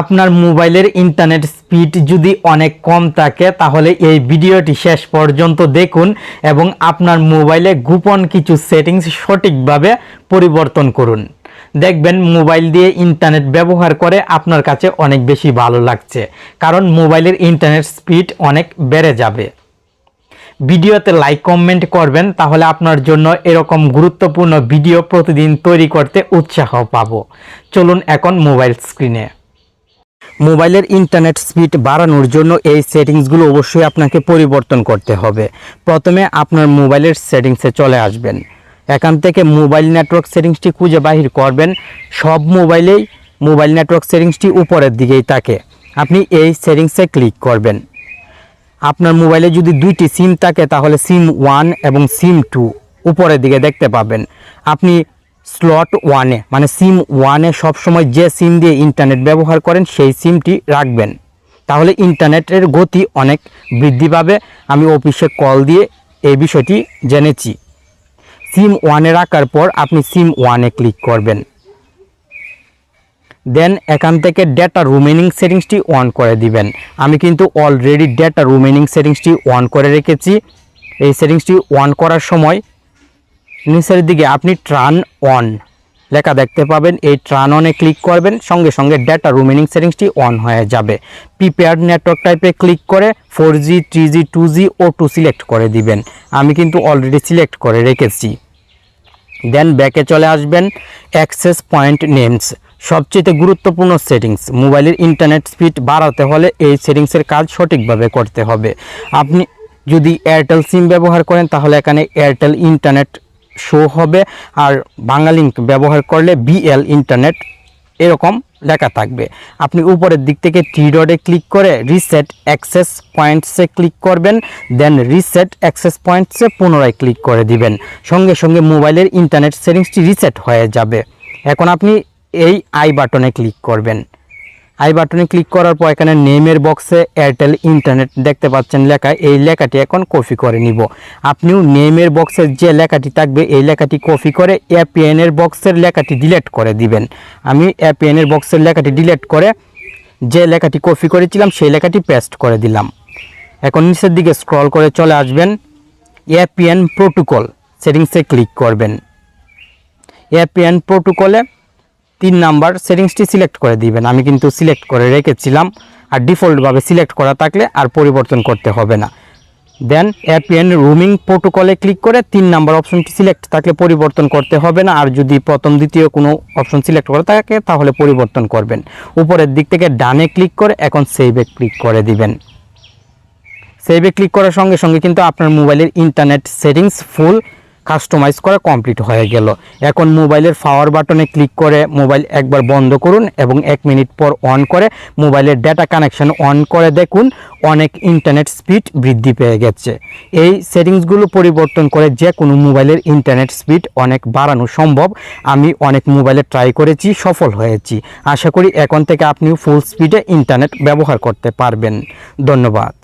আপনার মোবাইলের internet speed যদি অনেক কম থাকে, তাহলে এই ভিডিওটি শেষ পর্যন্ত দেখুন এবং আপনার মোবাইলে গোপন কিছু সেটিংস সঠিকভাবে পরিবর্তন করুন। দেখবেন মোবাইল দিয়ে ইন্টারনেট ব্যবহার করে আপনার কাছে অনেক বেশি ভালো লাগছে, কারণ মোবাইলের ইন্টারনেট স্পিড অনেক বেড়ে যাবে। ভিডিওতে লাইক কমেন্ট করবেন, তাহলে আপনার জন্য এরকম গুরুত্বপূর্ণ ভিডিও প্রতিদিন তৈরি করতে উৎসাহ পাবো। চলুন এখন মোবাইল স্ক্রিনে মোবাইলের ইন্টারনেট স্পিড বাড়ানোর জন্য এই সেটিংসগুলো অবশ্যই আপনাকে পরিবর্তন করতে হবে। প্রথমে আপনার মোবাইলের সেটিংসে চলে আসবেন। এখান থেকে মোবাইল নেটওয়ার্ক সেটিংসটি খুঁজে বাহির করবেন। সব মোবাইলেই মোবাইল নেটওয়ার্ক সেটিংসটি উপরের দিকেই থাকে। আপনি এই সেটিংসে ক্লিক করবেন। আপনার মোবাইলে যদি দুইটি সিম থাকে, তাহলে সিম ওয়ান এবং সিম টু উপরের দিকে দেখতে পাবেন। আপনি স্লট ওয়ানে মানে সিম ওয়ানে সবসময় যে সিম দিয়ে ইন্টারনেট ব্যবহার করেন, সেই সিমটি রাখবেন। তাহলে ইন্টারনেটের গতি অনেক বৃদ্ধি পাবে। আমি অফিসে কল দিয়ে এই বিষয়টি জেনেছি। সিম ওয়ানে রাখার পর আপনি সিম ওয়ানে ক্লিক করবেন। দেন এখান থেকে ডেটা রুমেনিং সেটিংসটি অন করে দিবেন। আমি কিন্তু অলরেডি ডেটা রুমেনিং সেটিংসটি অন করে রেখেছি। এই সেটিংসটি অন করার সময় নিচের দিকে আপনি ট্রান অন লেখা দেখতে পাবেন। এই ট্রান অনে ক্লিক করবেন, সঙ্গে সঙ্গে ডেটা রুমেনিং সেটিংসটি অন হয়ে যাবে। প্রিপেয়ার নেটওয়ার্ক টাইপে ক্লিক করে four G three G two G ও টু সিলেক্ট করে দিবেন। আমি কিন্তু অলরেডি সিলেক্ট করে রেখেছি। দেন ব্যাকে চলে আসবেন অ্যাক্সেস পয়েন্ট নেমস সবচেয়ে গুরুত্বপূর্ণ সেটিংস মোবাইলের ইন্টারনেট স্পিড বাড়াতে হলে এই সেটিংসের কাজ সঠিকভাবে করতে হবে। আপনি যদি এয়ারটেল সিম ব্যবহার করেন, তাহলে এখানে এয়ারটেল ইন্টারনেট শো হবে আর বাংলালিঙ্ক ব্যবহার করলে বিএল ইন্টারনেট এরকম লেখা থাকবে। আপনি উপরের দিক থেকে থ্রি ডটে ক্লিক করে রিসেট অ্যাক্সেস পয়েন্টসে ক্লিক করবেন দেন রিসেট অ্যাক্সেস পয়েন্টসে পুনরায় ক্লিক করে দিবেন। সঙ্গে সঙ্গে মোবাইলের ইন্টারনেট সেটিংসটি রিসেট হয়ে যাবে। এখন আপনি এই আই বাটনে ক্লিক করবেন। আই বাটনে ক্লিক করার পর এখানে নেমের বক্সে এয়ারটেল ইন্টারনেট দেখতে পাচ্ছেন লেখা, এই লেখাটি এখন কপি করে নিব। আপনিও নেমের বক্সের যে লেখাটি থাকবে, এই লেখাটি কপি করে এপিএনের বক্সের লেখাটি ডিলিট করে দিবেন। আমি এপিএনের বক্সের লেখাটি ডিলিট করে যে লেখাটি কপি করেছিলাম, সেই লেখাটি পেস্ট করে দিলাম। এখন নিচের দিকে স্ক্রল করে চলে আসবেন। এপিএন প্রোটোকল সেটিংসে ক্লিক করবেন। এপিএন প্রোটোকলে তিন নাম্বার সেটিংসটি সিলেক্ট করে দিবেন। আমি কিন্তু সিলেক্ট করে রেখেছিলাম আর ডিফল্টভাবে সিলেক্ট করা থাকলে আর পরিবর্তন করতে হবে না। দেন অ্যাপিএন রুমিং প্রোটোকলে ক্লিক করে তিন নাম্বার অপশনটি সিলেক্ট থাকলে পরিবর্তন করতে হবে না। আর যদি প্রথম, দ্বিতীয় কোনো অপশন সিলেক্ট করা থাকে তাহলে পরিবর্তন করবেন। উপরের দিক থেকে ডানে ক্লিক করে এখন সেভে ক্লিক করে দিবেন। সেভে ক্লিক করার সঙ্গে সঙ্গে কিন্তু আপনার মোবাইলের ইন্টারনেট সেটিংস ফুল কাস্টমাইজ করা কমপ্লিট হয়ে গেল। এখন মোবাইলের পাওয়ার বাটনে ক্লিক করে মোবাইল একবার বন্ধ করুন এবং এক মিনিট পর অন করে মোবাইলের ডেটা কানেকশন অন করে দেখুন, অনেক ইন্টারনেট স্পিড বৃদ্ধি পেয়ে গেছে। এই সেটিংসগুলো পরিবর্তন করে যে কোনো মোবাইলের ইন্টারনেট স্পিড অনেক বাড়ানো সম্ভব। আমি অনেক মোবাইলে ট্রাই করেছি, সফল হয়েছি। আশা করি এখন থেকে আপনিও ফুল স্পিডে ইন্টারনেট ব্যবহার করতে পারবেন। ধন্যবাদ।